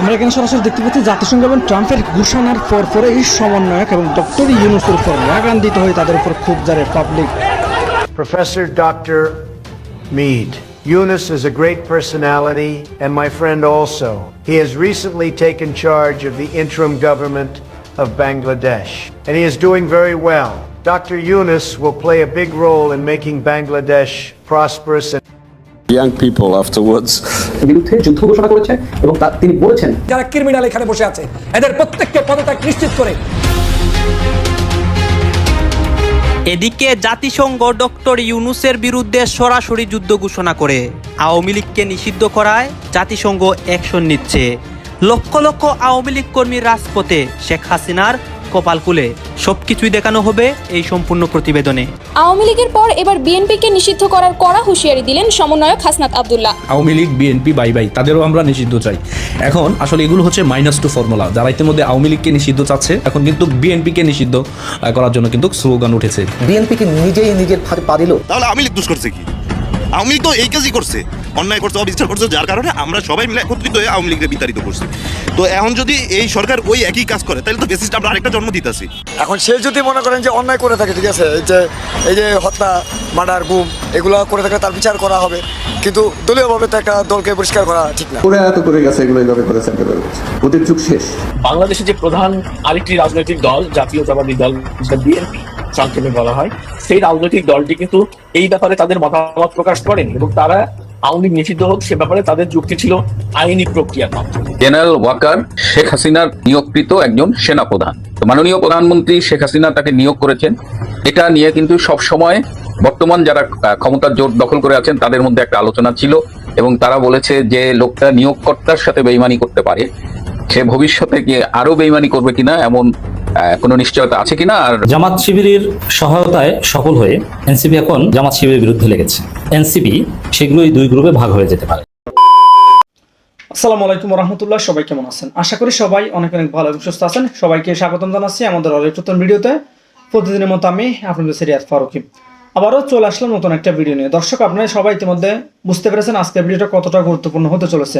আমরা এখানে সরাসরি দেখতে পাচ্ছি জাতিসংঘ এবং ট্রাম্পের ঘোষণার পর পরে এই সমন্বয়ক এবং ডক্টর ইউনুসের উপর রাগান্বিত হয়ে তাদের উপর খুব জারে public Professor Dr. Mead. Yunus is a great personality and my friend also. He has recently taken charge of the interim government of Bangladesh, and he is doing very well. Dr. Yunus will play a big role in making Bangladesh prosperous and young people afterwards. বিরুদ্ধে যুদ্ধ ঘোষণা করেছে এবং তা তিনি বলেছেন। যারা criminal এখানে বসে আছে এদের প্রত্যেককে পদত্যাগ নিশ্চিত করে। এদিকে জাতিসংঘ ডক্টর ইউনুসের বিরুদ্ধে সরাসরি যুদ্ধ ঘোষণা করে। আওয়ামী লীগকে নিষিদ্ধ করায় জাতিসংঘ অ্যাকশন নিচ্ছে। লক্ষ লক্ষ আওয়ামী লীগ কর্মী রাজপথে শেখ হাসিনার কপাল খুলে সবকিছুই দেখানো হবে এই সম্পূর্ণ প্রতিবেদনে। আওয়ামী লীগের পর এবার বিএনপিকে নিষিদ্ধ করার কড়া হুঁশিয়ারি দিলেন সমন্বয়ক Hasnat Abdullah. Awami League BNP bye bye তাদেরও আমরা নিষিদ্ধ চাই। এখন আসলে এগুলো হচ্ছে মাইনাস টু ফর্মুলা যারা ইতিমধ্যে আওয়ামী লীগকে নিষিদ্ধ চাচ্ছে এখন কিন্তু বিএনপিকে নিষিদ্ধ করার জন্য কিন্তু স্লোগান উঠেছে। বিএনপিকে নিজেই নিজের ফাঁদে পা দিল। তাহলে আওয়ামী লীগ দোষ করছে কি? আওয়ামী লীগ তো এই কাজই করছে। অন্যায় করছে অবিচার করছে যার কারণে আমরা সবাই মিলে একত্রিত হয়ে আওয়ামী লীগকে বিতাড়িত করছি। তো এখন যদি এই সরকার ওই একই কাজ করে তাহলে তো বেসিসটা আমরা আরেকটা জন্ম দিতেছি। এখন সে যদি মনে করেন যে অন্যায় করে থাকে ঠিক আছে এই যে এই যে হত্যা মার্ডার গুম এগুলো করে থাকে তার বিচার করা হবে। কিন্তু দলীয়ভাবে তো একটা দলকে পরিষ্কার করা ঠিক না। করে এত করে গেছে এগুলো এইভাবে করেছে। ওদের যুগ শেষ। বাংলাদেশের যে প্রধান আরেকটি রাজনৈতিক দল জাতীয়তাবাদী দল যেটা বিএনপি সংক্ষেপে বলা হয় সেই রাজনৈতিক দলটি কিন্তু এই ব্যাপারে তাদের মতামত প্রকাশ করেন এবং তারা আওয়ামী নিষিদ্ধ হোক, সে ব্যাপারে তাদের যুক্তি ছিল আইনি প্রক্রিয়ার মাধ্যমে। জেনারেল ওয়াকার শেখ হাসিনার নিয়োগকৃত একজন সেনাপ্রধান। মাননীয় প্রধানমন্ত্রী শেখ হাসিনা তাকে নিয়োগ করেছেন। এটা নিয়ে কিন্তু সব সময় বর্তমান যারা ক্ষমতার জোর দখল করে আছেন, তাদের মধ্যে একটা আলোচনা ছিল এবং তারা বলেছে যে লোকটা নিয়োগকর্তার সাথে বেইমানি করতে পারে। সে ভবিষ্যতে গিয়ে আরও বেইমানি করবে কিনা এমন কোনো নিশ্চয়তা আছে কিনা? আর জামাত শিবিরের সহায়তায় সফল হয়ে এনসিপি এখন জামাত শিবিরের বিরুদ্ধে লেগেছে। এনসিপি সেগুলোই দুই গ্রুপে ভাগ হয়ে যেতে পারে। আসসালামু আলাইকুম রহমতুল্লাহ সবাই কেমন আছেন? আশা করি সবাই অনেক অনেক ভালো এবং সুস্থ আছেন। সবাইকে স্বাগতম জানাচ্ছি আমাদের অনেক নতুন ভিডিওতে। প্রতিদিনের মতো আমি আপনাদের সিরিয়াস ফারুকি। আবারও চলে আসলাম নতুন একটা ভিডিও নিয়ে। দর্শক আপনারা সবাই ইতিমধ্যে বুঝতে পেরেছেন আজকের ভিডিওটা কতটা গুরুত্বপূর্ণ হতে চলেছে।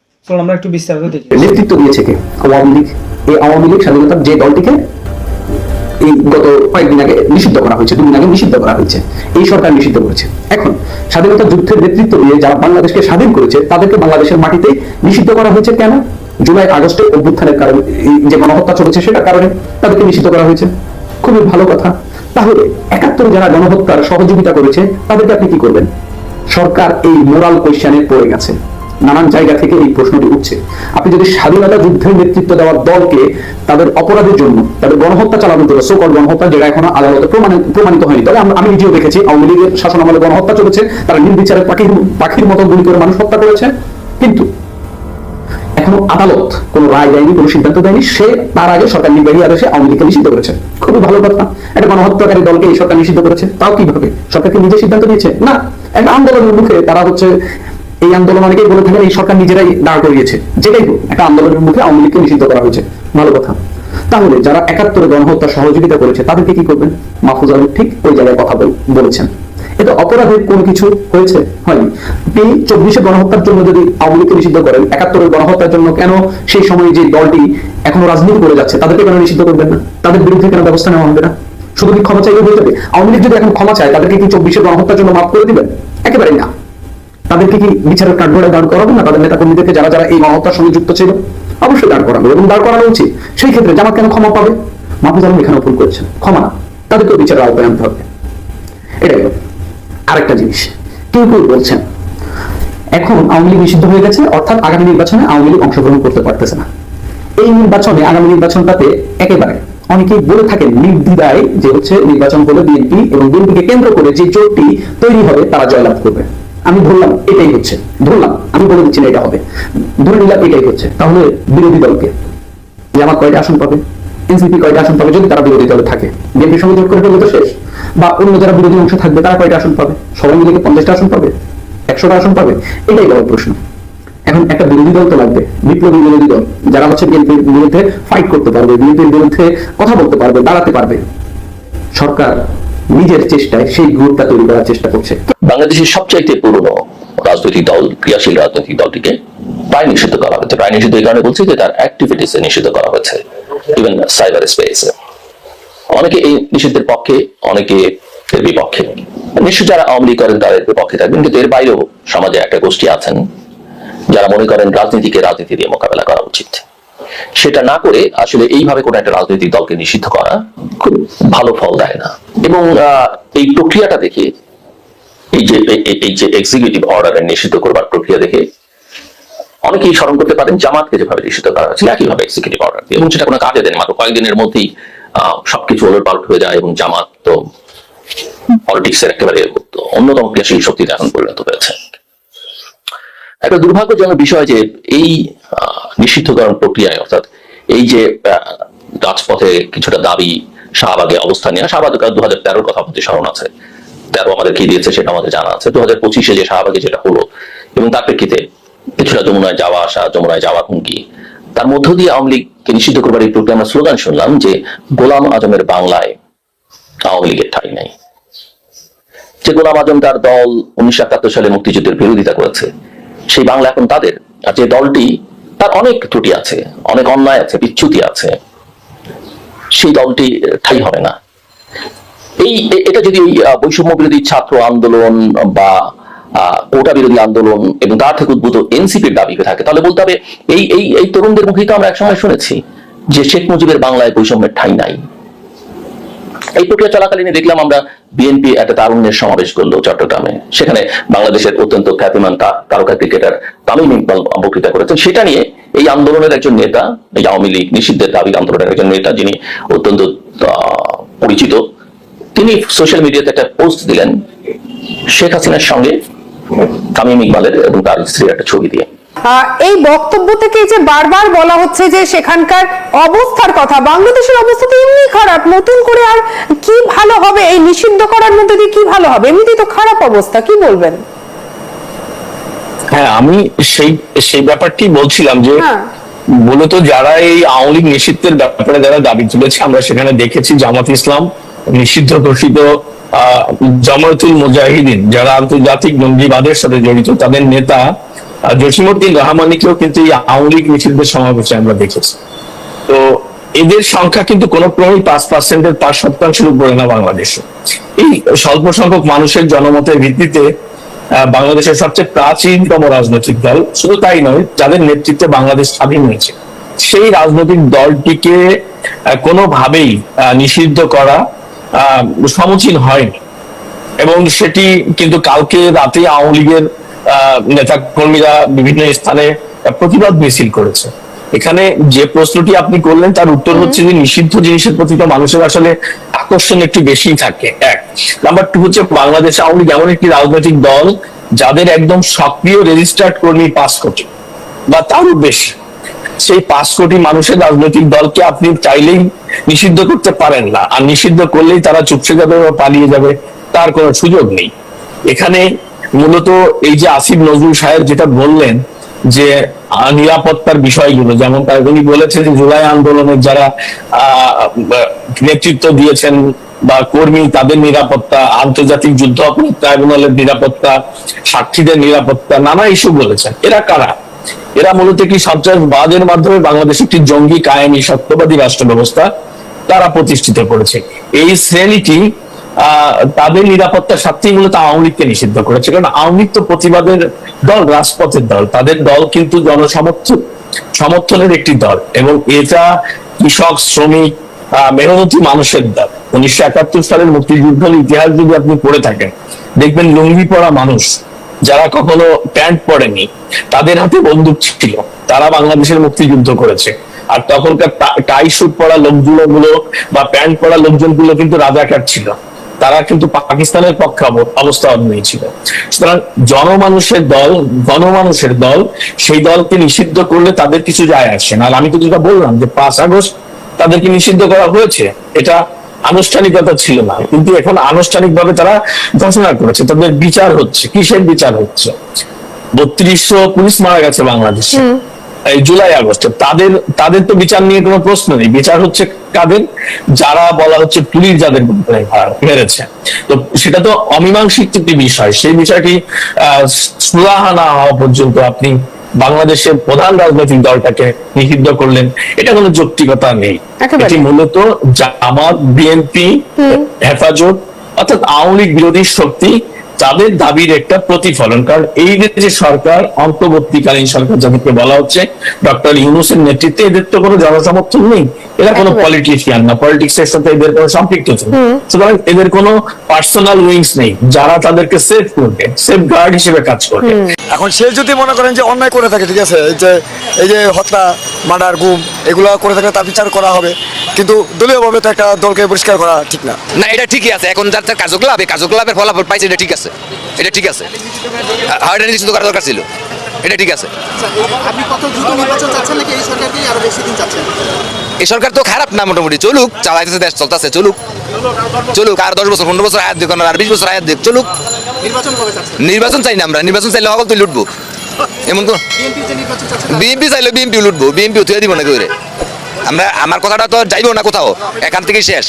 চলুন আমরা একটু বিস্তারিত দেখি। নেতৃত্ব দিয়েছে কে? আওয়ামী লীগ। এই আওয়ামী লীগ স্বাধীনতার যে দলটিকে এই গত কয়েকদিন আগে নিষিদ্ধ করা হয়েছে, দুদিন আগে নিষিদ্ধ করা হয়েছে। এই সরকার নিষিদ্ধ করেছে। এখন স্বাধীনতা যুদ্ধের নেতৃত্ব দিয়ে যারা বাংলাদেশকে স্বাধীন করেছে, তাদেরকে বাংলাদেশের মাটিতে নিষিদ্ধ করা হয়েছে কেন? জুলাই, আগস্টে অভ্যুত্থানের কারণে যে গণহত্যা চলেছে সেটার কারণে তাদেরকে নিষিদ্ধ করা হয়েছে? খুবই ভালো কথা। তাহলে একাত্তরে যারা গণহত্যার সহযোগিতা করেছে, তাদেরকে আপনি কি করবেন? সরকার এই মোরাল কোয়েশ্চানে পড়ে গেছে। নানান জায়গা থেকে এই প্রশ্নটি উঠছে। আপনি যদি স্বাধীনতা যুদ্ধের নেতৃত্ব দেওয়ার দলকে তাদের অপরাধের জন্য, তাদের গণহত্যা চালানোর জন্য সকল গণহত্যা, যেটা এখনও আদালতে প্রমাণিত হয়নি, তবে আমি- নিজেও দেখেছি, আওয়ামী লীগের শাসন আমলে গণহত্যা চলেছে, তারা নির্বিচারে পাখির পাখির মতো গুলি করে মানুষ হত্যা করেছে। কিন্তু এখনও আদালত কোনো রায় দেয়নি, কোনো সিদ্ধান্ত দেয়নি, সে তার আগে সরকার নির্বাহী আদেশে আওয়ামী লীগকে নিষিদ্ধ করেছে। খুবই ভালো কথা। একটা গণহত্যাকারী দলকে এই সরকার নিষিদ্ধ করেছে, তাও কীভাবে? সরকারকে নিজে সিদ্ধান্ত নিয়েছে? না, একটা আন্দোলনের মুখে তারা হচ্ছে এই আন্দোলন অনেকেই বলে থাকেন, এই সরকার নিজেরাই দাঁড় করিয়েছে। যেটাই একটা আন্দোলনের মুখে আওয়ামী লীগকে নিষিদ্ধ করা হয়েছে। ভালো কথা। তাহলে যারা একাত্তরে গণহত্যা সহযোগিতা করেছে, তাদেরকে কি করবেন? মাহফুজ আলম ঠিক ওই জায়গায় কথা বলেছেন। এটা অপরাধের কোনো কিছু হয়েছে? হয়নি। আপনি চব্বিশে গণহত্যার জন্য যদি আওয়ামী লীগকে নিষিদ্ধ করেন, একাত্তরের গণহত্যার জন্য কেন সেই সময় যে দলটি এখনও রাজনীতি করে যাচ্ছে, তাদেরকে কেন নিষিদ্ধ করবেন না? তাদের বিরুদ্ধে কেন ব্যবস্থা নেওয়া হবে না? শুধু কি ক্ষমা চাইলে হয়ে যাবে? আওয়ামী লীগ যদি এখন ক্ষমা চায়, তাদেরকে কি চব্বিশে গণহত্যার জন্য মাফ করে দিবেন? একেবারেই না। তাদেরকে কি বিচারের কাঠগড়ায় দাঁড় করাবো না? তাদের নেতা কর্মীদেরকে যারা যারা এই গণহত্যার সঙ্গে যুক্ত ছিল, অবশ্যই দাঁড় করাবে এবং দাঁড় করানো উচিত। সেই ক্ষেত্রে জামাত কেন ক্ষমা পাবে? মাহফুজ আলম এখানে ভুল করেছেন। ক্ষমা না। তাদেরকেও বিচারের আওতায় আনতে হবে। এটা গেল। আরেকটা জিনিস। কেউ কেউ বলছেন, এখন আওয়ামী লীগ নিষিদ্ধ হয়ে গেছে, অর্থাৎ আগামী নির্বাচনে আওয়ামী লীগ অংশগ্রহণ করতে পারতেছে না। এই নির্বাচনে, আগামী নির্বাচনটাতে একেবারে অনেকেই বলে থাকেন নির্দ্বিধায় যে হচ্ছে নির্বাচন হলে বিএনপি এবং বিএনপিকে কেন্দ্র করে যে জোটটি তৈরি হবে, তারা জয়লাভ করবে। আমি ধরলাম এটাই হচ্ছে, ধরলাম, আমি বলে দিচ্ছি না এটা হবে। ধরে নিলাম এটাই হচ্ছে, তাহলে বিরোধী দলকে জামাত কয়টা আসন পাবে? এনসিপি কয়টা আসন পাবে? যদি তারা বিরোধী দলে থাকে বিএনপির সঙ্গে জোট করে তো শেষ। বা অন্য যারা বিরোধী অংশ থাকবে, তারা কয়টা আসন পাবে? সবাই মিলে পঞ্চাশটা আসন পাবে? একশোটা আসন পাবে? এটাই বড় প্রশ্ন। এখন একটা বিরোধী দল তো লাগবে, বিপ্লবী বিরোধী দল। যারা হচ্ছে বিএনপির বিরুদ্ধে ফাইট করতে পারবে, বিএনপির বিরুদ্ধে কথা বলতে পারবে, দাঁড়াতে পারবে। সরকার নিজের চেষ্টায় সেই গ্রুপটা তৈরি করার চেষ্টা করছে। বাংলাদেশের সবচাইতে পুরনো রাজনৈতিক দল, ক্রিয়াশীল রাজনৈতিক দলটিকে প্রায় নিষিদ্ধ করা হয়েছে। প্রায় নিষিদ্ধ এই কারণে বলছি যে তার অ্যাক্টিভিটিসে নিষিদ্ধ করা হয়েছে ইভেন সাইবার স্পেসে অনেকে এই নিষিদ্ধের পক্ষে, অনেকে এর বিপক্ষে। নিশ্চয় যারা আওয়ামী লীগ করেন তাদের বিপক্ষে থাকবেন, কিন্তু এর বাইরেও সমাজে একটা গোষ্ঠী আছেন, যারা মনে করেন রাজনীতিকে রাজনীতি দিয়ে মোকাবেলা করা উচিত। সেটা না করে আসলে এইভাবে কোনো একটা রাজনৈতিক দলকে নিষিদ্ধ করা খুব ভালো ফল দেয় না। এবং এই প্রক্রিয়াটা দেখে এই যে, এই- যে এক্সিকিউটিভ অর্ডারের নিষিদ্ধ করবার প্রক্রিয়া দেখে অনেকেই স্মরণ করতে পারেন জামাতকে যেভাবে নিষিদ্ধ করা হয়েছিল একইভাবে এক্সিকিউটিভ অর্ডার দিয়ে। এবং সেটা কোনো কাজে দেন মাত্র কয়েকদিনের মধ্যেই সবকিছু ওলট পাল্ট হয়ে যায় এবং জামাত তো পলিটিক্সের একেবারে অন্যতম ক্রিয়াশীল শক্তিতে এখন পরিণত হয়েছে। একটা দুর্ভাগ্যজনক বিষয় যে এই নিষিদ্ধকরণ প্রক্রিয়ায়, অর্থাৎ এই যে রাজপথে কিছুটা দাবি শাহবাগে অবস্থান নেওয়া, শাহবাগ দু হাজার তেরোর কথা স্মরণ আছে। তেরো আমাদের কি দিয়েছে সেটা আমাদের জানা আছে। দু হাজার পঁচিশে যে শাহবাগে যেটা হলো, এবং তার প্রেক্ষিতে কিছুটা যমুনায় যাওয়া আসা, যমুনায় যাওয়া হুমকি, তার মধ্য দিয়ে আওয়ামী লীগকে নিষিদ্ধ করবার প্রক্রিয়া আমরা স্লোগান শুনলাম যে, গোলাম আজমের বাংলায় আওয়ামী লীগের ঠাই নাই। যে গোলাম আজম তার দল উনিশশো একাত্তর সালে মুক্তিযুদ্ধের বিরোধিতা করেছে, সেই বাংলা এখন তাদের, আর যে দলটি, তার অনেক ত্রুটি আছে, অনেক অন্যায় আছে, বিচ্যুতি আছে, সেই দলটি ঠাই হবে না। এই এটা যদি বৈষম্য বিরোধী ছাত্র আন্দোলন বা কোটা বিরোধী আন্দোলন এবং তার থেকে উদ্ভূত এনসিপির দাবি থাকে, তাহলে বলতে হবে এই এই এই তরুণদের মুখেই তো আমরা একসময় শুনেছি যে শেখ মুজিবের বাংলায় বৈষম্যের ঠাই নাই। এই প্রক্রিয়া চলাকালীন দেখলাম আমরা বিএনপি একটা তারুণ্যের সমাবেশ করল চট্টগ্রামে। সেখানে বাংলাদেশের অত্যন্ত খ্যাতিমান তারকা ক্রিকেটার তামিম ইকবাল বক্তৃতা করেছেন। সেটা নিয়ে এই আন্দোলনের একজন নেতা, এই আওয়ামী লীগ নিষিদ্ধের দাবির আন্দোলনের একজন নেতা, যিনি অত্যন্ত পরিচিত তিনি সোশ্যাল মিডিয়াতে একটা পোস্ট দিলেন শেখ হাসিনার সঙ্গে তামিম ইকবালের এবং তার স্ত্রীর একটা ছবি দিয়ে। এই বক্তব্য থেকে যে বারবার বলা হচ্ছে যে সেখানকার অবস্থার কথা বাংলাদেশের অবস্থা তো এমনি খারাপ নতুন করে আর কি ভালো হবে এই নিষিদ্ধ করার মধ্যে দিয়ে কি ভালো হবে? এমনিতেই তো খারাপ অবস্থা কি বলবেন? হ্যাঁ আমি সেই সেই ব্যাপারটি বলছিলাম যে হ্যাঁ। মূলত যারা এই আওয়ামী লীগ নিষিদ্ধের ব্যাপারে যারা দাবি তুলেছে আমরা সেখানে দেখেছি জামাত ইসলাম নিষিদ্ধ ঘোষিত জামায়াতুল মুজাহিদিন যারা আন্তর্জাতিক জঙ্গিবাদের সাথে জড়িত তাদের নেতা আহ, জসিমউদ্দিন রহমানিকেও কিন্তু এই আওয়ামী লীগ নিষিদ্ধের সমাবেশে আমরা দেখেছি। তো এদের সংখ্যা কিন্তু কোন ক্রমেই পাঁচ পার্সেন্টের পাঁচ শতাংশের উপরে না বাংলাদেশে। এই স্বল্প সংখ্যক মানুষের জনমতের ভিত্তিতে বাংলাদেশের সবচেয়ে প্রাচীনতম রাজনৈতিক দল শুধু তাই নয় যাদের নেতৃত্বে বাংলাদেশ স্বাধীন হয়েছে। সেই রাজনৈতিক দলটিকে কোনোভাবেই নিষিদ্ধ করা সমীচীন হয়নি। এবং সেটি কিন্তু কালকে রাতে আওয়ামী লীগের নেতা কর্মীরা বিভিন্ন স্থানে প্রতিবাদ মিছিল করেছে। এখানে যে প্রশ্নটি আপনি করলেন তার উত্তর হচ্ছে যে নিষিদ্ধ জিনিসের প্রতি তো মানুষের আসলে আকর্ষণ একটু বেশি থাকে। এক। নাম্বার টু হচ্ছে বাংলাদেশ আওয়ামী লীগ এমন একটি রাজনৈতিক দল যাদের একদম সক্রিয় রেজিস্টার্ড কর্মী পাঁচ কোটি বা তারও বেশি। সেই পাঁচ কোটি মানুষের রাজনৈতিক দলকে আপনি চাইলেই নিষিদ্ধ করতে পারেন না। আর নিষিদ্ধ করলেই তারা চুপসে যাবে বা পালিয়ে যাবে, তার কোনো সুযোগ নেই। এখানে মূলত এই যে আসিফ নজরুল সাহেব যেটা বললেন যে নিরাপত্তার বিষয়গুলো, যেমন উনি বলেছেন যে জুলাই আন্দোলনের যারা নেতৃত্ব দিয়েছেন বা কর্মী, তাদের নিরাপত্তা, আন্তর্জাতিক যুদ্ধ অপরাধ ট্রাইব্যুনালের নিরাপত্তা, সাক্ষীদের নিরাপত্তা, নানা ইস্যু বলেছেন। এরা কারা? এরা মূলত একটি সন্ত্রাসবাদের মাধ্যমে বাংলাদেশ একটি জঙ্গি কায়েমি সত্যবাদী রাষ্ট্র ব্যবস্থা তারা প্রতিষ্ঠিত করেছে। এই শ্রেণীটি তাদের নিরাপত্তার স্বার্থেই মূলত আওয়ামী লীগকে নিষিদ্ধ করেছে। কারণ আওয়ামী লীগ তো প্রতিবাদের দল, রাজপথের দল। তাদের দল কিন্তু জনসমর্থন, সমর্থনের একটি দল। এবং এটা কৃষক, শ্রমিক মেহনতি মানুষের দল। উনিশশো একাত্তর সালের মুক্তিযুদ্ধের ইতিহাস যদি আপনি পড়ে থাকেন, দেখবেন লুঙ্গি পড়া মানুষ যারা কখনো প্যান্ট পরেনি, তাদের হাতে বন্দুক ছিল। তারা বাংলাদেশের মুক্তিযুদ্ধ করেছে। আর তখনকার টাই স্যুট পরা লোকগুলো গুলো বা প্যান্ট পরা লোকজনগুলো কিন্তু রাজাকার ছিল। তারা কিন্তু পাকিস্তানের পক্ষে অব- অবস্থান নিয়েছিল সুতরাং জনমানুষের দল, গণমানুষের দল, সেই দলকে নিষিদ্ধ করলে তাদের কিছু যায় আসে না। আর আমি তো যেটা বললাম যে পাঁচ আগস্ট তাদেরকে নিষিদ্ধ করা হয়েছে, এটা আনুষ্ঠানিকতা ছিল না। কিন্তু এখন আনুষ্ঠানিকভাবে তারা ঘোষণা করেছে। তাদের বিচার হচ্ছে। কিসের বিচার হচ্ছে? বত্রিশশো পুলিশ মারা গেছে বাংলাদেশে। এই জুলাই আগস্টে। তাদের তাদের তো বিচার নিয়ে কোনো প্রশ্ন নেই। বিচার হচ্ছে কাদের? যারা বলা হচ্ছে পুলিশ যাদের মেরেছে। তো সেটা তো অমীমাংসিত একটি বিষয়। সেই বিষয়টি আহ সুরাহা না হওয়া পর্যন্ত আপনি বাংলাদেশের প্রধান রাজনৈতিক দলটাকে নিষিদ্ধ করলেন। এটা কোনো যৌক্তিকতা নেই। এটি মূলত জামাত বিএনপি হেফাজত অর্থাৎ আওয়ামী লীগ বিরোধী শক্তি তাদের দাবির একটা প্রতিফলন। কারণ এই যে সরকার অন্তর্বর্তীকালীন সরকার যাদেরকে বলা হচ্ছে ডক্টর ইউনুসের নেতৃত্বে এদের তো কোনো জনসমর্থন নেই। এরা কোনো। পলিটিশিয়ান না পলিটিক্স এর সাথে এদের কোনো সম্পৃক্ততা নেই। সুতরাং এদের কোনো পার্সোনাল উইংস নেই যারা তাদেরকে সেভ করবে সেফ গার্ড হিসেবে কাজ করবে। এখন সে যদি মনে করেন যে অন্যায় করে থাকে ঠিক আছে এই যে এই যে হত্যা মার্ডার গুম এগুলো করে থাকলে তার বিচার করা হবে। কিন্তু দলীয়ভাবে তো একটা দলকে পরিষ্কার করা ঠিক না। না এটা ঠিকই আছে। এখন যার যার কার্যকলাপ এই কার্যকলাপের ফলাফল পাইছে এটা ঠিক আছে। এটা ঠিক আছে। হ্যাঁ এটা নিশ্চিত করা দরকার ছিল। এটা ঠিক আছে। এই আরও সরকার তো খারাপ না মোটামুটি। চলুক চালাইতেছে দেশ চলতেছে চলুক। চলুক আর দশ বছর পনেরো বছর আয়াত দিক আর বিশ বছর আয়াত দিক চলুক। নির্বাচন চাই না আমরা। নির্বাচন চাইলে সকল তুই লুটবো। এমন তো বিএনপি চাইলে বিএনপি লুটবো। বিএনপি উঠিয়ে দিব না কেউ রে। আমরা আমার কথাটা তো যাইবো না কোথাও। এখান থেকেই শেষ।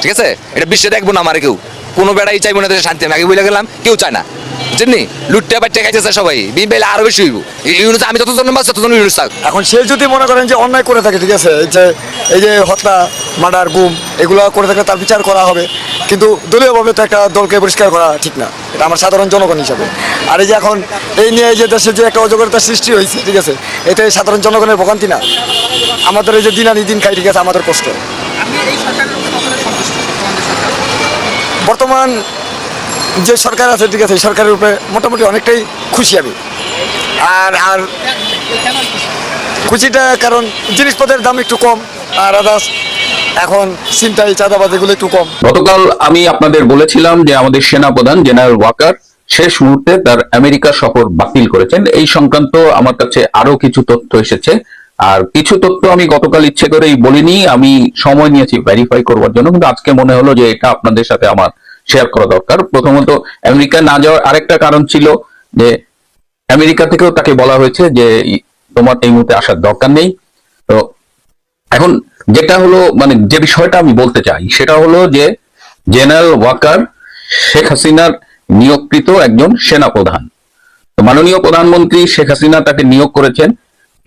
ঠিক আছে? এটা বিশ্বে দেখব না আমার কেউ। কোনো বেড়াই চাইব না, দেশে শান্তি আগে বলে গেলাম, কেউ চায় না। বুঝলি লুটতে বাচ্চা খাইতেছে সবাই। বিএনপি আরও বেশি হইব। ইউনুস, আমি যতজন বাস ততজন ইউনুস থাক। এখন সে যদি মনে করেন যে অন্যায় করে থাকে, ঠিক আছে, যে এই যে হত্যা, মার্ডার, গুম, এগুলো করে থাকলে তার বিচার করা হবে। কিন্তু দলীয়ভাবে তো একটা দলকে পরিষ্কার করা ঠিক না। এটা আমার সাধারণ জনগণ হিসাবে। আর এই যে এখন এই নিয়ে যে দেশে যে একটা অজগরতার সৃষ্টি হয়েছে, ঠিক আছে এই সাধারণ জনগণের ভোগান্তি না। আমাদের এই যে দিন আনি দিন খাই, ঠিক আছে, আমাদের কষ্ট আপনি এই সরকারের উপর কতটা সন্তুষ্ট বর্তমান যে সরকার বর্তমান যে সরকার আছে, ঠিক আছে সরকারের উপরে মোটামুটি অনেকটাই খুশি আমি। আর আর খুশিটা কারণ জিনিসপত্রের দাম একটু কম, আর আদার্স এখন চিন্তাই চাঁদাবাদ এগুলো একটু কম। গতকাল আমি আপনাদের বলেছিলাম যে আমাদের সেনাপ্রধান জেনারেল ওয়াকার শেষ মুহূর্তে তার আমেরিকা সফর বাতিল করেছেন। এই সংক্রান্ত আমার কাছে আরও কিছু তথ্য এসেছে। আর কিছু তথ্য আমি গতকাল ইচ্ছে করেই বলিনি, আমি সময় নিয়েছি ভেরিফাই করবার জন্য, কিন্তু আজকে মনে হলো যে এটা আপনাদের সাথে আমার শেয়ার করা দরকার। প্রথমত, আমেরিকা না যাওয়ার আরেকটা কারণ ছিল যে আমেরিকা থেকেও তাকে বলা হয়েছে যে তোমার এই মুহূর্তে আসার দরকার নেই। তো এখন যেটা হলো মানে যে বিষয়টা আমি বলতে চাই, সেটা হলো যে জেনারেল ওয়াকার শেখ হাসিনার নিয়োগকৃত একজন সেনা প্রধান মাননীয় প্রধানমন্ত্রী শেখ হাসিনা তাকে নিয়োগ করেছেন।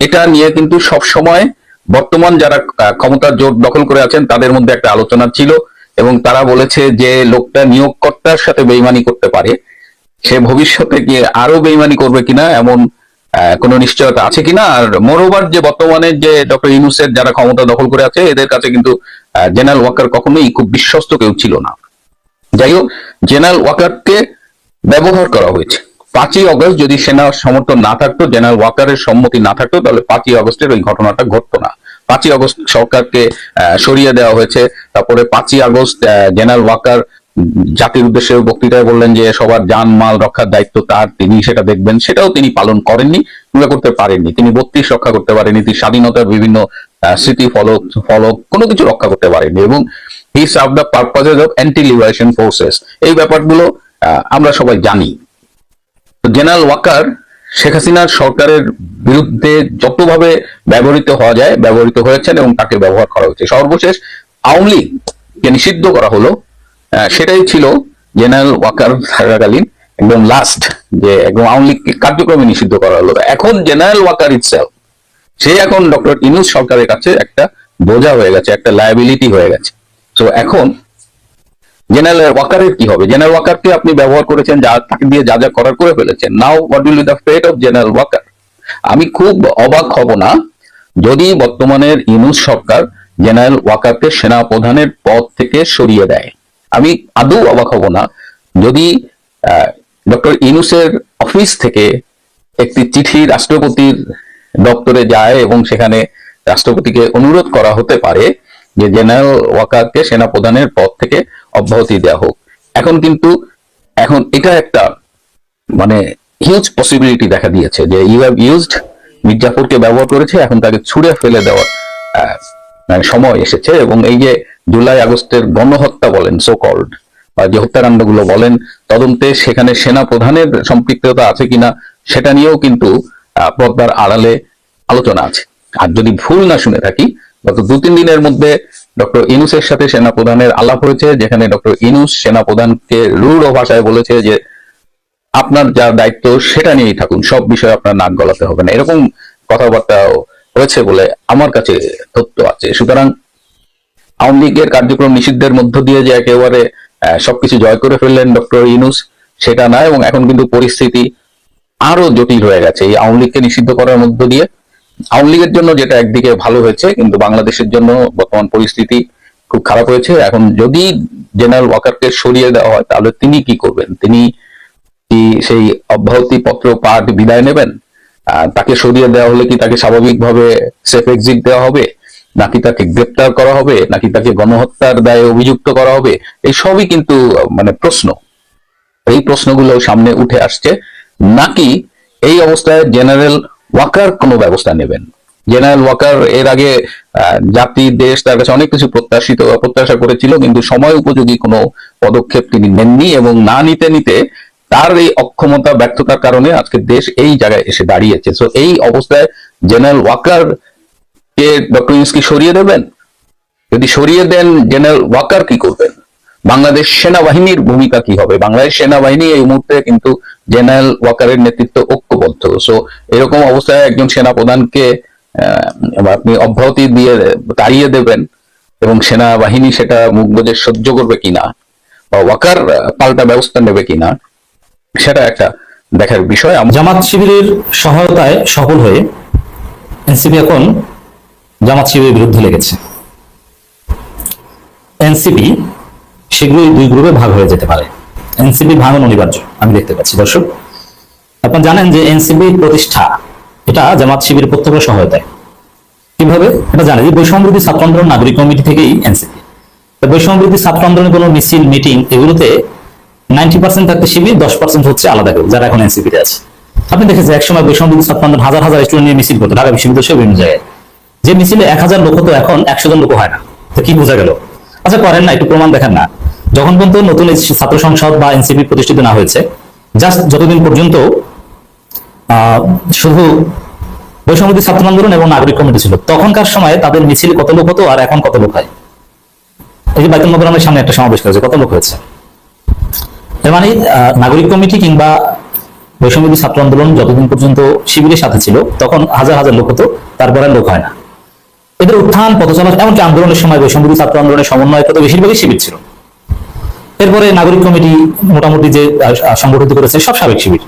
এটা নিয়ে কিন্তু সব সময় বর্তমান যারা ক্ষমতার জোর দখল করে আছেন, তাদের মধ্যে একটা আলোচনা ছিল এবং তারা বলেছে যে লোকটা নিয়োগকর্তার সাথে বেইমানি করতে পারে। সে ভবিষ্যতে গিয়ে আরও বেইমানি করবে কিনা এমন কোনো নিশ্চয়তা আছে কিনা? আর মোরওভার যে বর্তমানে যে ডক্টর ইউনুসের যারা ক্ষমতা দখল করে আছে, এদের কাছে কিন্তু জেনারেল ওয়াকার কখনোই খুব বিশ্বস্ত কেউ ছিল না। যাই হোক, জেনারেল ওয়াকারকে ব্যবহার করা হয়েছে। পাঁচই অগস্ট যদি সেনা সমর্থন না থাকতো, জেনারেল ওয়াকারের সম্মতি না থাকতো, তাহলে পাঁচই অগস্টের ওই ঘটনাটা ঘটতো না। পাঁচই আগস্ট সরকারকে সরিয়ে দেওয়া হয়েছে। তারপরে পাঁচই আগস্ট জেনারেল ওয়াকার জাতির উদ্দেশ্যে বক্তৃতায় বললেন যে, সবার যান, মাল রক্ষার দায়িত্ব তার, তিনি সেটা দেখবেন। সেটাও তিনি পালন করেননি কিংবা করতে পারেননি। তিনি বত্রিশ রক্ষা করতে পারেননি, তিনি স্বাধীনতার বিভিন্ন স্মৃতি ফলক ফলক কোনো কিছু রক্ষা করতে পারেননি এবং he serve the purposes of anti liberation forces এই ব্যাপারগুলো আমরা সবাই জানি। জেনারেল ওয়াকার শেখ হাসিনার সরকারের বিরুদ্ধে যতভাবে ব্যবহৃত হওয়া যায়, ব্যবহৃত হয়েছেন এবং তাকে ব্যবহার করা হয়েছে। সর্বশেষ আওয়ামী লীগকে নিষিদ্ধ করা হলো সেটাই ছিল জেনারেল ওয়াকার থাকাকালীন একদম লাস্ট যে একদম আওয়ামী লীগকে কার্যক্রমে নিষিদ্ধ করা হলো। এখন জেনারেল ওয়াকার ইটসেলফ সে এখন ডক্টর ইনুস সরকারের কাছে একটা বোঝা হয়ে গেছে, একটা লায়াবিলিটি হয়ে গেছে। তো এখন জেনারেল ওয়াকারের কি হবে? জেনারেল ওয়াকারকে আপনি ব্যবহার করেছেন, যা তাকে দিয়ে যা যা করার করে ফেলেছেন। Now what will the fate of general Waker আমি খুব অবাক হব না যদি বর্তমানের ইনুস সরকার জেনারেল ওয়াকারকে সেনা প্রধানের পদ থেকে সরিয়ে দেয়। আমি আদৌ অবাক হব না যদি ডক্টর ইনুসের অফিস থেকে একটি চিঠি রাষ্ট্রপতির দপ্তরে যায় এবং সেখানে রাষ্ট্রপতিকে অনুরোধ করা হতে পারে যে জেনারেল ওয়াকারকে সেনা প্রধানের পদ থেকে অব্যাহতি দেওয়া হোক। এখন কিন্তু, এখন এটা একটা মানে হিউজ পসিবিলিটি দেখা দিয়েছে যে ইউ হ্যাভ ইউজড মির্জাফরকে ব্যবহার করেছে, এখন তাকে ছুঁড়ে ফেলে দেওয়ার মানে সময় এসেছে এবং এই যে জুলাই আগস্টের গণহত্যা বলেন সো কল্ড যে হত্যাকাণ্ডগুলো বলেন, তদন্তে সেখানে সেনা প্রধানের সম্পৃক্ততা আছে কিনা সেটা নিয়েও কিন্তু পর্দার আড়ালে আলোচনা আছে। আর যদি ভুল না শুনে থাকি, গত দু তিন দিনের মধ্যে ডক্টর ইনুসের সাথে সেনা প্রধানের আলাপ হয়েছে, যেখানে ডক্টর ইনুস সেনা প্রধানকে রূঢ় ভাষায় বলেছে যে আপনার যা দায়িত্ব সেটা নিয়েই থাকুন, সব বিষয়ে আপনার নাক গলাতে হবে না। এরকম কথাবার্তা হয়েছে বলে আমার কাছে তথ্য আছে। সুতরাং আওয়ামী লীগের কার্যক্রম নিষিদ্ধের মধ্য দিয়ে যে একেবারে সবকিছু জয় করে ফেললেন ডক্টর ইনুস, সেটা না, এবং এখন কিন্তু পরিস্থিতি আরও জটিল হয়ে গেছে। এই আওয়ামী লীগকে নিষিদ্ধ করার মধ্য দিয়ে আওয়ামী লীগের জন্য যেটা একদিকে ভালো হয়েছে, কিন্তু বাংলাদেশের জন্য বর্তমান পরিস্থিতি খুব খারাপ হয়েছে। এখন যদি জেনারেল ওয়াকারকে সরিয়ে দেওয়া হয়, তাহলে তিনি কি করবেন? তিনি কি সেই অব্যাহতি পত্র পাঠ বিদায় নেবেন? তাকে সরিয়ে দেওয়া হলে কি তাকে স্বাভাবিকভাবে সেফ এক্সিট দেওয়া হবে? নাকি তাকে গ্রেপ্তার করা হবে? নাকি তাকে গণহত্যার দায়ে অভিযুক্ত করা হবে? এই সবই কিন্তু মানে প্রশ্ন। এই প্রশ্নগুলো সামনে উঠে আসছে। নাকি এই অবস্থায় জেনারেল ওয়াকার কোনো ব্যবস্থা নেবেন। জেনারেল ওয়াকার এর আগে জাতি, দেশ, তার কাছে অনেক কিছু প্রত্যাশিত, প্রত্যাশা করেছিল, কিন্তু সময় উপযোগী কোনো পদক্ষেপ তিনি নেননি এবং না নিতে নিতে তার এই অক্ষমতা, ব্যর্থতার কারণে আজকে দেশ এই জায়গায় এসে দাঁড়িয়েছে। তো এই অবস্থায় জেনারেল ওয়াকার কে ডক্টর ইউনুসকে সরিয়ে দেবেন? যদি সরিয়ে দেন জেনারেল ওয়াকার কি করবেন? বাংলাদেশ সেনাবাহিনীর ভূমিকা কি হবে? বাংলাদেশ সেনাবাহিনী এই মুহূর্তে কিন্তু জেনারেল ওয়াকারের নেতৃত্ব ঐক্যবদ্ধ। সো এরকম অবস্থায় একজন সেনাপ্রধানকে আপনি অব্যাহতি দিয়ে, তাড়িয়ে দেবেন এবং সেনাবাহিনী সেটা মুখ সহ্য করবে কিনা, বা ওয়াকার পাল্টা ব্যবস্থা নেবে কিনা, সেটা একটা দেখার বিষয়। জামাত শিবিরের সহায়তায় সফল হয়ে এনসিপি এখন জামাত শিবিরের বিরুদ্ধে লেগেছে। এনসিপি শীঘ্রই দুই গ্রুপে ভাগ হয়ে যেতে পারে। এনসিপি ভাঙন অনিবার্য, আমি দেখতে পাচ্ছি। দর্শক, আপনারা জানেন যে এনসিপি প্রতিষ্ঠা, এটা জামাত শিবিরের প্রত্যক্ষ সহায়তায়। কীভাবে? এটা জানেন যে বৈষম্যবৃদ্ধি ছাত্র আন্দোলন নাগরিক কমিটি থেকেই এনসিপি। বৈষম্যবৃদ্ধি ছাত্র আন্দোলনের কোনো মিছিল, মিটিং এগুলোতে নাইনটি পার্সেন্ট থাকতে শিবির, দশ পার্সেন্ট হচ্ছে আলাদা কেউ যারা এখন এনসিপিতে আছে। আপনি দেখেছেন একসময় বৈষম্যবৃদ্ধি ছাত্র আন্দোলন হাজার হাজার স্টুডেন্ট নিয়ে মিছিল করতো, ঢাকা বিশ্ববিদ্যালয় বিভিন্ন জায়গায়। যে মিছিলে এক হাজার লোক হতো, এখন একশো জন লোক হয় না। তো কি বোঝা গেল? আচ্ছা করেন না, একটু প্রমাণ দেখেন না। যখন পর্যন্ত নতুন ছাত্র সংসদ বা এনসিপি প্রতিষ্ঠিত না হয়েছে জাস্ট যতদিন পর্যন্ত শুধু বৈষম্যবৃদ্ধি ছাত্র আন্দোলন এবং নাগরিক কমিটি ছিল, তখনকার সময়ে তাদের মিছিল কত লোক হতো আর এখন কত লোক হয়? এই যে বাইতুল মোকাররমের সামনে একটা সমাবেশ করেছে, কত লোক হয়েছে? এর মানে নাগরিক কমিটি কিংবা বৈষম্যবৃদ্ধি ছাত্র আন্দোলন যতদিন পর্যন্ত শিবিরের সাথে ছিল, তখন হাজার হাজার লোক হতো, তারপরে লোক হয় না। এদের উত্থান পথচলা এমনকি আন্দোলনের সময় বৈষম্যবৃদ্ধি ছাত্র আন্দোলনের সমন্বয় তো বেশিরভাগই শিবির ছিল। এরপরে নাগরিক কমিটি মোটামুটি যে সংগঠিত করেছে সব সাবেক শিবির।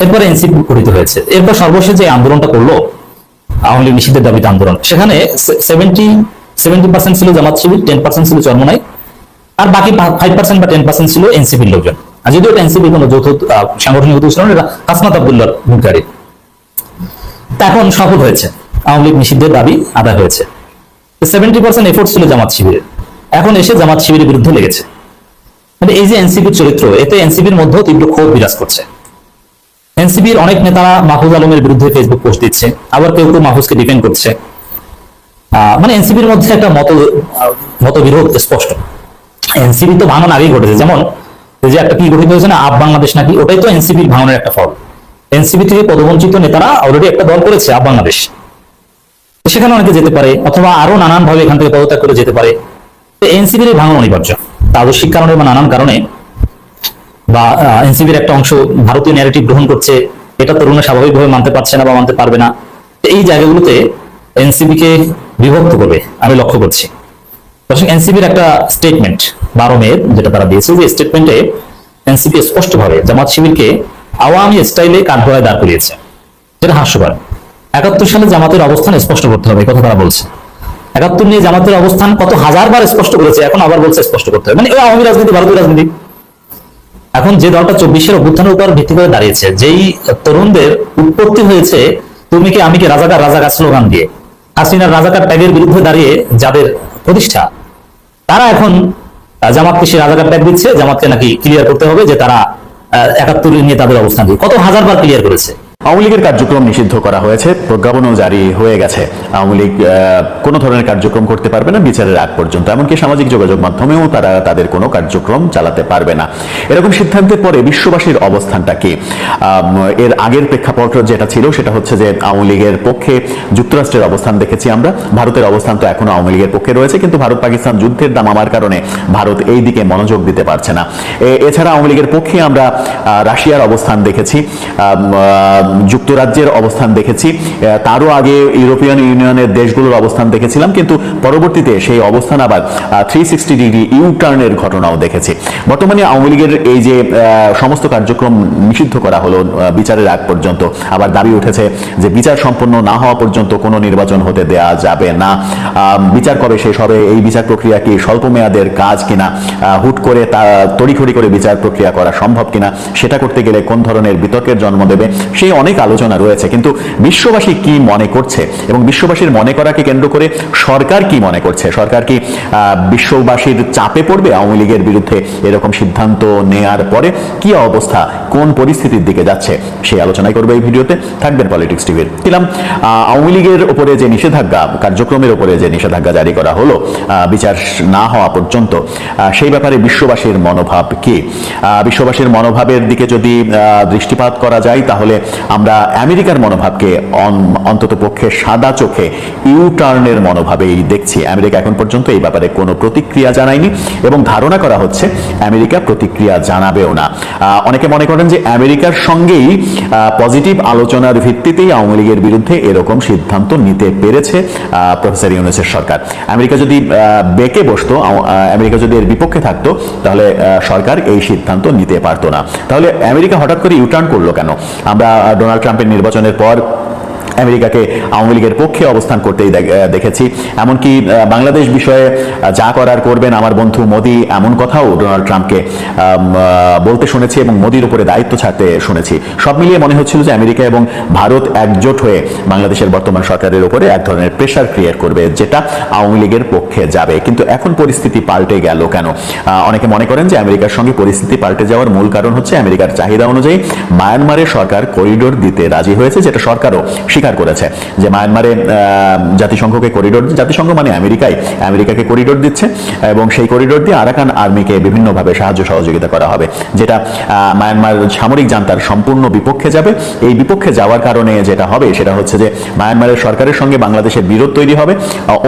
এরপরে এনসিপি গঠিত হয়েছে। এরপর সর্বশেষ যে আন্দোলনটা করল আওয়ামী লীগ নিষিদ্ধের দাবিতে আন্দোলন সেখানে সেভেন্টি সেভেন্টি পার্সেন্ট ছিল জামাত শিবির টেন পার্সেন্ট ছিল চরমনাই আর বাকি ফাইভ পার্সেন্ট বা টেন পার্সেন্ট ছিল এনসিপির লোকজন। আর যদিও এটা এনসিপির কোনো যৌথ সাংগঠনিক উদ্যোগ ছিল না, এটা হাসনাত আবদুল্লার ভূমিকারী এখন সফল হয়েছে। আওয়ামী লীগ নিষিদ্ধের দাবি আদায় হয়েছে। সেভেন্টি পার্সেন্ট এফোর্ট ছিল জামাত শিবিরের। এখন এসে জামাত শিবিরের বিরুদ্ধে লেগেছে। মানে এই যে এনসিপির চরিত্র, এতে এনসিপির মধ্যেও তীব্র ক্ষোভ বিরাজ করছে। এনসিপির অনেক নেতারা মাহফুজ আলমের বিরুদ্ধে ফেসবুক পোস্ট দিচ্ছে। আবার কেউ কেউ মাহফুজকে ডিপেন্ড করছে। মানে এনসিপির মধ্যে একটা মত, মতবিরোধ স্পষ্ট। এনসিপি তো ভাঙন আগেই ঘটেছে। যেমন যে একটা কি গঠিত হয়েছে না, আপ বাংলাদেশ নাকি, ওটাই তো এনসিপির ভাঙনের একটা ফল। এনসিপি থেকে পদবঞ্চিত নেতারা অলরেডি একটা দল করেছে, আপ বাংলাদেশ। সেখানে অনেকে যেতে পারে, অথবা আরও নানান ভাবে এখান থেকে পদত্যাগ করে যেতে পারে। তো এনসিপির ভাঙন অনিবার্য। আদর্শিক কারণে বা নানান কারণে বা এনসিপির একটা অংশ ভারতীয় ন্যারেটিভ গ্রহণ করছে, এটা তরুণরা স্বাভাবিকভাবে মানতে পারছে না বা মানতে পারবে না। এই জায়গাগুলোতে এনসিপি কে বিভক্ত করবে, আমি লক্ষ্য করছি। এনসিপির একটা স্টেটমেন্ট বারো মে, যেটা তারা দিয়েছে, যে স্টেটমেন্টে এনসিপি স্পষ্টভাবে জামাত শিবিরকে আওয়ামী স্টাইলে কাঠগড়ায় দাঁড় করিয়েছে। যেটা হাস্যকর। একাত্তর সালে জামাতের অবস্থান স্পষ্ট করতে হবে কথা তারা বলছে। একাত্তর নিয়ে জামাতের অবস্থান কত হাজার বার স্পষ্ট করেছে, এখন আবার বলছে স্পষ্ট করতে হবে। মানে আওয়ামী রাজনীতি, ভারতীয় রাজনীতি। এখন যে দলটা চব্বিশের অভ্যুত্থানের উপর ভিত্তি করে দাঁড়িয়েছে, যেই তরুণদের উৎপত্তি হয়েছে, তুমি কি, আমি কি, রাজাকার রাজাকার স্লোগান দিয়ে। হাসিনার রাজাকার ট্যাগের বিরুদ্ধে দাঁড়িয়ে যাদের প্রতিষ্ঠা, তারা এখন জামাতকে সে রাজাকার ট্যাগ দিচ্ছে, জামাতকে নাকি ক্লিয়ার করতে হবে যে তারা একাত্তর নিয়ে তাদের অবস্থান কত হাজার বার ক্লিয়ার করেছে। আওয়ামী লীগের কার্যক্রম নিষিদ্ধ করা হয়েছে, প্রজ্ঞাপনও জারি হয়ে গেছে। আওয়ামী লীগ কোনো ধরনের কার্যক্রম করতে পারবে না বিচারের আগ পর্যন্ত, এমনকি সামাজিক যোগাযোগ মাধ্যমেও তারা তাদের কোনো কার্যক্রম চালাতে পারবে না। এরকম সিদ্ধান্তের পরে বিশ্ববাসীর অবস্থানটা কি? এর আগের প্রেক্ষাপট যেটা ছিল সেটা হচ্ছে যে আওয়ামী লীগের পক্ষে যুক্তরাষ্ট্রের অবস্থান দেখেছি আমরা। ভারতের অবস্থান তো এখনও আওয়ামী লীগের পক্ষে রয়েছে, কিন্তু ভারত পাকিস্তান যুদ্ধের দাম আমার কারণে ভারত এই দিকে মনোযোগ দিতে পারছে না। এছাড়া আওয়ামী লীগের পক্ষে আমরা রাশিয়ার অবস্থান দেখেছি। যুক্তরাজ্যের অবস্থান দেখেছি। তারও আগে ইউরোপিয়ান ইউনিয়নের দেশগুলোর অবস্থান দেখেছিলাম, কিন্তু পরবর্তীতে সেই অবস্থান আবার থ্রি সিক্সটি ডিগ্রি ইউ টার্নের ঘটনাও দেখেছি। বর্তমানে আওয়ামী লীগের এই যে সমস্ত কার্যক্রম নিষিদ্ধ করা হলো বিচারের আগ পর্যন্ত, আবার দাবি উঠেছে যে বিচার সম্পন্ন না হওয়া পর্যন্ত কোনো নির্বাচন হতে দেয়া যাবে না। বিচার কবে শেষ হবে, এই বিচার প্রক্রিয়া কি স্বল্প মেয়াদের কাজ কিনা? হুট করে তা, তড়িঘড়ি করে বিচার প্রক্রিয়া করা সম্ভব কিনা? সেটা করতে গেলে কোন ধরনের বিতর্কের জন্ম দেবে? সেই অনেক আলোচনা রয়েছে, কিন্তু বিশ্ববাসী কি মনে করছে? এবং বিশ্ববাসীর মনে করাকে কেন্দ্র করে সরকার কি মনে করছে? সরকার কি বিশ্ববাসীর চাপে পড়বে আওয়ামী লীগের বিরুদ্ধে এরকম সিদ্ধান্ত নেয়ার পরে? কি অবস্থা? কোন পরিস্থিতির দিকে যাচ্ছে? সেই আলোচনাই করবে এই ভিডিওতে। থাকবেন পলিটিক্স টিভির দিলাম আওয়ামী লীগের উপরে যে নিষেধাজ্ঞা, কার্যক্রমের উপরে যে নিষেধাজ্ঞা জারি করা হলো বিচার না হওয়া পর্যন্ত সেই ব্যাপারে বিশ্ববাসীর মনোভাব কি? বিশ্ববাসীর মনোভাবের দিকে যদি দৃষ্টিপাত করা যায়, তাহলে আমরা আমেরিকার মনোভাবকে অন্তত পক্ষে সাদা চোখে ইউ টার্নের মনোভাবেই দেখছি। আমেরিকা এখন পর্যন্ত এই ব্যাপারে কোনো প্রতিক্রিয়া জানায়নি এবং ধারণা করা হচ্ছে আমেরিকা প্রতিক্রিয়া জানাবেও না। অনেকে মনে করেন যে আমেরিকার সঙ্গেই পজিটিভ আলোচনার ভিত্তিতেই আওয়ামী লীগের বিরুদ্ধে এরকম সিদ্ধান্ত নিতে পেরেছে প্রফেসর ইউনুসের সরকার। আমেরিকা যদি বেঁকে বসতো আমেরিকা যদি এর বিপক্ষে থাকতো, তাহলে সরকার এই সিদ্ধান্ত নিতে পারতো না। তাহলে আমেরিকা হঠাৎ করে ইউটার্ন করল কেন? আমরা ডোনাল্ড ট্রাম্পের নির্বাচনের পর আমেরিকাকে আওয়ামী লীগের পক্ষে অবস্থান করতেই দেখেছি। এমনকি বাংলাদেশ বিষয়ে যা করার করবেন আমার বন্ধু মোদি, এমন কথাও ডোনাল্ড ট্রাম্পকে বলতে শুনেছি এবং মোদির উপরে দায়িত্ব ছাড়তে শুনেছি। সব মিলিয়ে মনে হচ্ছিল যে আমেরিকা এবং ভারত একজোট হয়ে বাংলাদেশের বর্তমান সরকারের উপরে এক ধরনের প্রেশার ক্রিয়েট করবে, যেটা আওয়ামী লীগের পক্ষে যাবে। কিন্তু এখন পরিস্থিতি পাল্টে গেল কেন? অনেকে মনে করেন যে আমেরিকার সঙ্গে পরিস্থিতি পাল্টে যাওয়ার মূল কারণ হচ্ছে আমেরিকার চাহিদা অনুযায়ী মায়ানমারের সরকার করিডোর দিতে রাজি হয়েছে, যেটা সরকারও স্বীকার করেছে, যে মায়ানমারে জাতিসংঘকে করিডোর জাতিসংঘ মানে আমেরিকাই, আমেরিকাকে করিডোর দিচ্ছে এবং সেই করিডোর দিয়ে আরাকান আর্মিকে বিভিন্নভাবে সাহায্য সহযোগিতা করা হবে, যেটা মায়ানমার সামরিক জান্তার সম্পূর্ণ বিপক্ষে যাবে। এই বিপক্ষে যাওয়ার কারণে যেটা হবে, সেটা হচ্ছে যে মায়ানমারের সরকারের সঙ্গে বাংলাদেশের বিরোধ তৈরি হবে।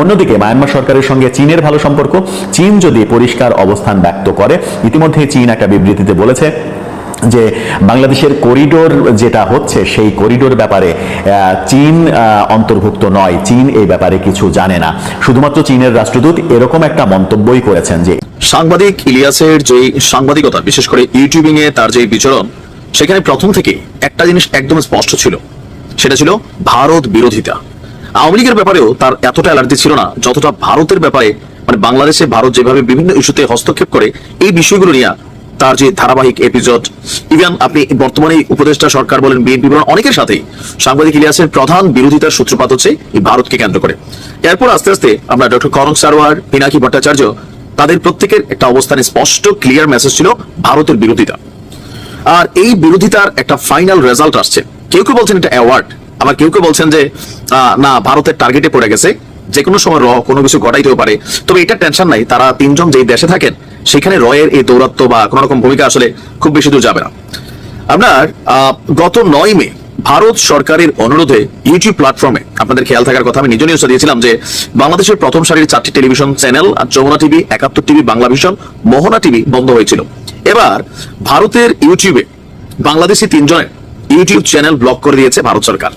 অন্যদিকে মায়ানমার সরকারের সঙ্গে চীনের ভালো সম্পর্ক, চীন যদি পরিষ্কার অবস্থান ব্যক্ত করে, ইতিমধ্যে চীন একটা বিবৃতিতে বলেছে যে বাংলাদেশের করিডোর যেটা হচ্ছে, সেই করিডোর ব্যাপারে চীন অন্তর্ভুক্ত নয়। চীন এই ব্যাপারে কিছু জানে না। শুধুমাত্র চীনের রাষ্ট্রদূত এরকম একটা মন্তব্যই করেছেন যে সাংবাদিক ইলিয়াসের যে সাংবাদিকতা, বিশেষ করে ইউটিউবিং এ তার যে বিচরণ, সেখানে প্রথম থেকে একটা জিনিস একদম স্পষ্ট ছিল। সেটা ছিল ভারত বিরোধিতা। আওয়ামী লীগের ব্যাপারেও তার এতটা অ্যালার্জি ছিল না, যতটা ভারতের ব্যাপারে মানে বাংলাদেশে ভারত যেভাবে বিভিন্ন ইস্যুতে হস্তক্ষেপ করে, এই বিষয়গুলো নিয়ে তার যে ধারাবাহিক এপিসোড ইভেন আপনি বর্তমানে উপদেষ্টা সরকার বলেন বিএনপি বলেন, অনেকের সাথেই সাংবাদিক ইলিয়াসের প্রধান বিরোধিতার সূত্রপাত হচ্ছে এই ভারতকে কেন্দ্র করে। এরপর আস্তে আস্তে আমরা ডক্টর করণ সারোয়ার, পিনাকি ভট্টাচার্য, তাদের প্রত্যেকের একটা অবস্থানে স্পষ্ট ক্লিয়ার মেসেজ ছিল, ভারতের বিরোধিতা। আর এই বিরোধিতার একটা ফাইনাল রেজাল্ট আসছে। কেউ কেউ বলছেন এটা অ্যাওয়ার্ড আবার কেউ কেউ বলছেন যে না, ভারতের টার্গেটে পড়ে গেছে যে কোনো সময় র, কোনো কিছু ঘটাইতেও পারে। তবে এটা টেনশন নাই, তারা তিনজন যেই দেশে থাকেন সেখানে রয়ের এই দৌরাত্ম বা কোনো রকম ভূমিকা আসলে খুব বেশি দূর যাবে না। আপনার গত নয় মে ভারত সরকারের অনুরোধে ইউটিউব প্ল্যাটফর্মে আপনাদের খেয়াল থাকার কথা আমি নিজ নিউজে দিয়েছিলাম যে বাংলাদেশের প্রথম সারির চারটি টেলিভিশন চ্যানেল আর Jamuna TV, Ekattor TV, Bangla vision, Mohona TV বন্ধ হয়েছিল। এবার ভারতের ইউটিউবে বাংলাদেশি তিনজনের ইউটিউব চ্যানেল ব্লক করে দিয়েছে ভারত সরকার।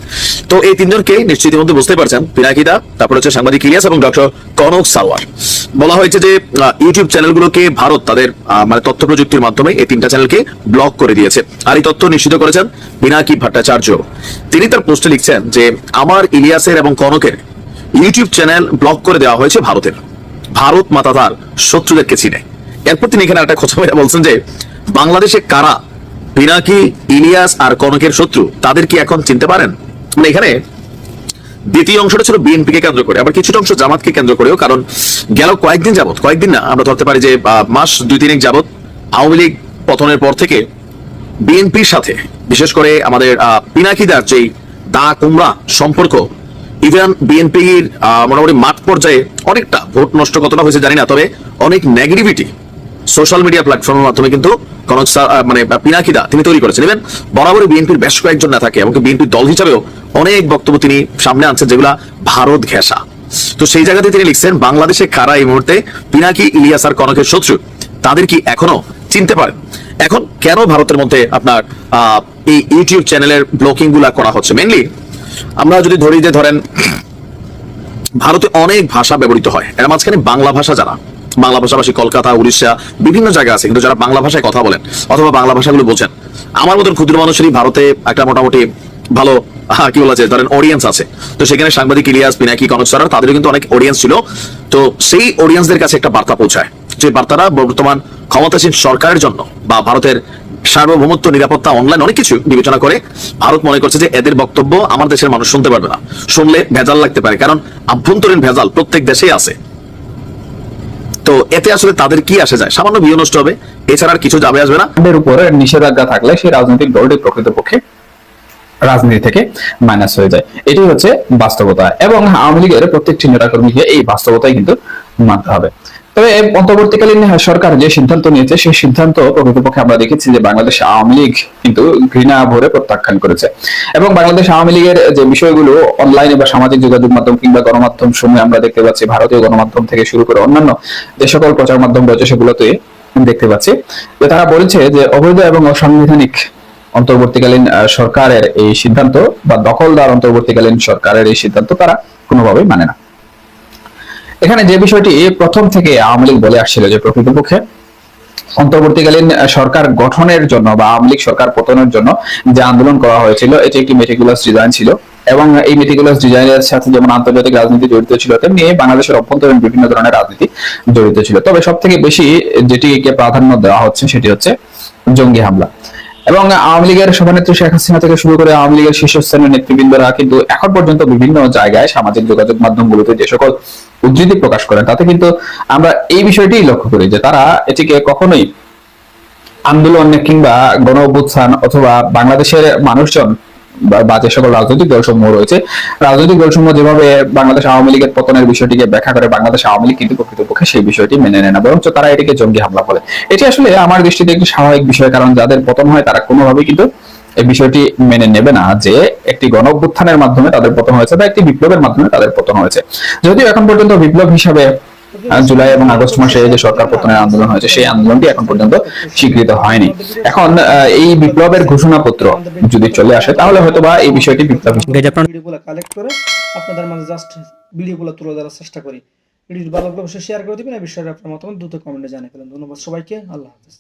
তো এই তিনজনকে নিশ্চিত মধ্যে বুঝতে পারছেন পিনাকিদা তারপর হচ্ছে সাংবাদিক ইলিয়াস এবং ডক্টর কনক সাওয়ার। বলা হয়েছে যে ইউটিউব চ্যানেলগুলোকে ভারত তাদের মানে তথ্য প্রযুক্তির মাধ্যমে এই তিনটা চ্যানেলকে ব্লক করে দিয়েছে। আর এই তথ্য নিশ্চিত করেছেন পিনাকি ভট্টাচার্য। তিনি তার পোস্টে লিখছেন যে, আমার, ইলিয়াসের এবং কনকের ইউটিউব চ্যানেল ব্লক করে দেওয়া হয়েছে ভারতের। ভারত মাতা তার শত্রুদেরকে চিনে। এরপর তিনি এখানে একটা কথা বলছেন যে, বাংলাদেশে কারা পিনাকি ইলিয়াস আর কনকের শত্রু? তাদের কি এখন চিনতে পারেন? মানে এখানে দ্বিতীয় অংশটা ছিল বিএনপি কে কেন্দ্র করে, আবার কিছুটা অংশ জামাতকে কেন্দ্র করেও, কারণ গেল কয়েকদিন যাবত কয়েকদিন না, আমরা ধরতে পারি যে মাস দুই তিনেক যাবত আওয়ামী লীগ পতনের পর থেকে বিএনপির সাথে, বিশেষ করে আমাদের পিনাকিদার যেই দা কুমড়া সম্পর্ক ইভেন বিএনপির মোটামুটি মাঠ পর্যায়ে অনেকটা ভোট নষ্ট কতটা হয়েছে জানি না, তবে অনেক নেগেটিভিটি সোশ্যাল মিডিয়া প্ল্যাটফর্মের মাধ্যমে কিন্তু কনক মানে পিনাকিদা তিনি তৈরি করেছেন। ইভেন বরাবরই বিএনপির বেশ কয়েকজন না থাকে এমনকি বিএনপির দল হিসাবেও অনেক বক্তব্য তিনি সামনে আনছেন ভারত ঘেঁষা। তো সেই জায়গাতে তিনি লিখছেন, বাংলাদেশে কারা এই মুহূর্তে পিনাকি, ইলিয়াস আর কনকের শত্রু? তাদের কি এখনও চিনতে পারেন? এখন কেন ভারতের মধ্যে আপনার এই ইউটিউব চ্যানেলের ব্লকিংগুলা করা হচ্ছে? মেনলি আমরা যদি ধরি যে ধরেন, ভারতে অনেক ভাষা ব্যবহৃত হয়। এর মাঝখানে বাংলা ভাষা যারা বাংলা ভাষাভাষী কলকাতা, উড়িষ্যা, বিভিন্ন জায়গা আছে। কিন্তু যারা বাংলা ভাষায় কথা বলেন অথবা বাংলা ভাষাগুলো বোঝেন, আমার মতন ক্ষুদ্র মানুষেরই ভারতে একটা মোটামুটি ভালো কি বলা যায়, ধরেন অডিয়েন্স আছে। তো সেখানে সাংবাদিক ইলিয়াস, পিনাকি, কনক সরার, তাদেরও কিন্তু অনেক অডিয়েন্স ছিল। তো সেই অডিয়েন্সদের কাছে একটা বার্তা পৌঁছায়, যে বার্তাটা বর্তমান ক্ষমতাসীন সরকারের জন্য বা ভারতের সার্বভৌমত্ব, নিরাপত্তা অনলাইন অনেক কিছু বিবেচনা করে ভারত মনে করছে যে এদের বক্তব্য আমার দেশের মানুষ শুনতে পারবে না। শুনলে ভেজাল লাগতে পারে, কারণ আভ্যন্তরীণ ভেজাল প্রত্যেক দেশেই আছে। তো এতে আসলে তাদের কি আসে যায়? সামান্য বিয়ে নষ্ট হবে। এছাড়া আর কিছু যাবে আসবে না। এর উপরে নিষেধাজ্ঞা থাকলে সেই রাজনৈতিক দলটি প্রকৃতপক্ষে রাজনীতি থেকে মাইনাস হয়ে যায়। এটি হচ্ছে বাস্তবতা। এবং আওয়ামী লীগের প্রত্যেকটি নেতাকর্মীকে এই বাস্তবতাই কিন্তু মানতে হবে। তবে অন্তর্বর্তীকালীন সরকার যে সিদ্ধান্ত নিয়েছে, সেই সিদ্ধান্ত প্রকৃতপক্ষে আমরা দেখেছি যে বাংলাদেশ আওয়ামী লীগ কিন্তু ঘৃণা ভরে প্রত্যাখ্যান করেছে। এবং বাংলাদেশ আওয়ামী লীগের যে বিষয়গুলো অনলাইনে বা সামাজিক যোগাযোগ মাধ্যম কিংবা গণমাধ্যম সমূহে আমরা দেখতে পাচ্ছি, ভারতীয় গণমাধ্যম থেকে শুরু করে অন্যান্য যে সকল প্রচার মাধ্যম রয়েছে, সেগুলোতে দেখতে পাচ্ছি যে তারা বলছে যে অবৈধ এবং অসাংবিধানিক অন্তর্বর্তীকালীন সরকারের এই সিদ্ধান্ত বা দখলদার অন্তর্বর্তীকালীন সরকারের এই সিদ্ধান্ত তারা কোনোভাবেই মানে না। এখানে যে বিষয়টি প্রথম থেকে আওয়ামী লীগ বলে আসছিল যে প্রকৃতপক্ষে অন্তর্বর্তীকালীন সরকার গঠনের জন্য বা আওয়ামী লীগ সরকার পতনের জন্য যে আন্দোলন করা হয়েছিল, এটি একটি মেটিকুলাস ডিজাইন ছিল এবং এই মেটিকুলাস ডিজাইনের সাথে যেমন আন্তর্জাতিক রাজনীতি জড়িত ছিল, তেমনি বাংলাদেশের অভ্যন্তরীণ বিভিন্ন ধরনের রাজনীতি জড়িত ছিল। তবে সব থেকে বেশি যেটিকে প্রাধান্য দেওয়া হচ্ছে সেটি হচ্ছে জঙ্গি হামলা। এবং আওয়ামী লীগের সভানেত্রী শেখ হাসিনা থেকে শুরু করে আওয়ামী লীগের শীর্ষস্থানীয় নেতৃবৃন্দরা কিন্তু এখন পর্যন্ত বিভিন্ন জায়গায় সামাজিক যোগাযোগ মাধ্যমগুলোতে যে সকল উদ্ধৃতি প্রকাশ করেন, তাতে কিন্তু আমরা এই বিষয়টি লক্ষ্য করি যে তারা এটিকে কখনোই আন্দোলন কিংবা গণ অভ্যুত্থান অথবা বাংলাদেশের মানুষজন বা- যে সকল রাজনৈতিক দলসমূহ রয়েছে। রাজনৈতিক দলসমূহ যেভাবে বাংলাদেশ আওয়ামী লীগের পতনের বিষয়টিকে ব্যাখ্যা করে, বাংলাদেশ আওয়ামী লীগ কিন্তু প্রকৃতপক্ষে সেই বিষয়টি মেনে নেয় না, বরঞ্চ তারা এটিকে জঙ্গি হামলা বলে। এটি আসলে আমার দৃষ্টিতে একটি স্বাভাবিক বিষয়, কারণ যাদের পতন হয় তারা কোনোভাবেই কিন্তু এই বিষয়টি মেনে নেবে না, যে একটি গণ মাধ্যমে তাদের পতন হয়েছে বা একটি বিপ্লবের মাধ্যমে তাদের পতন হয়েছে। যদিও এখন পর্যন্ত বিপ্লব হিসাবে জুলাই এবং আগস্ট মাসে যে সরকার পতনের আন্দোলন হয়েছে সেই আন্দোলনটি এখন পর্যন্ত স্বীকৃত হয়নি। এখন এই বিপ্লবের ঘোষণাপত্র যদি চলে আসে তাহলে হয়তো বা এই বিষয়টি বিপ্লব কালেক্ট করে আপনাদের মাঝে জাস্ট ভিডিওগুলো তুলে ধরার চেষ্টা করি। ভিডিওটি ভালো লাগলে অবশ্যই শেয়ার করে দিবেন। এই বিষয়ে আপনার মতামত দ্রুত কমেন্টে জানিয়ে ফেলেন। ধন্যবাদ সবাইকে। আল্লাহ হাফেজ।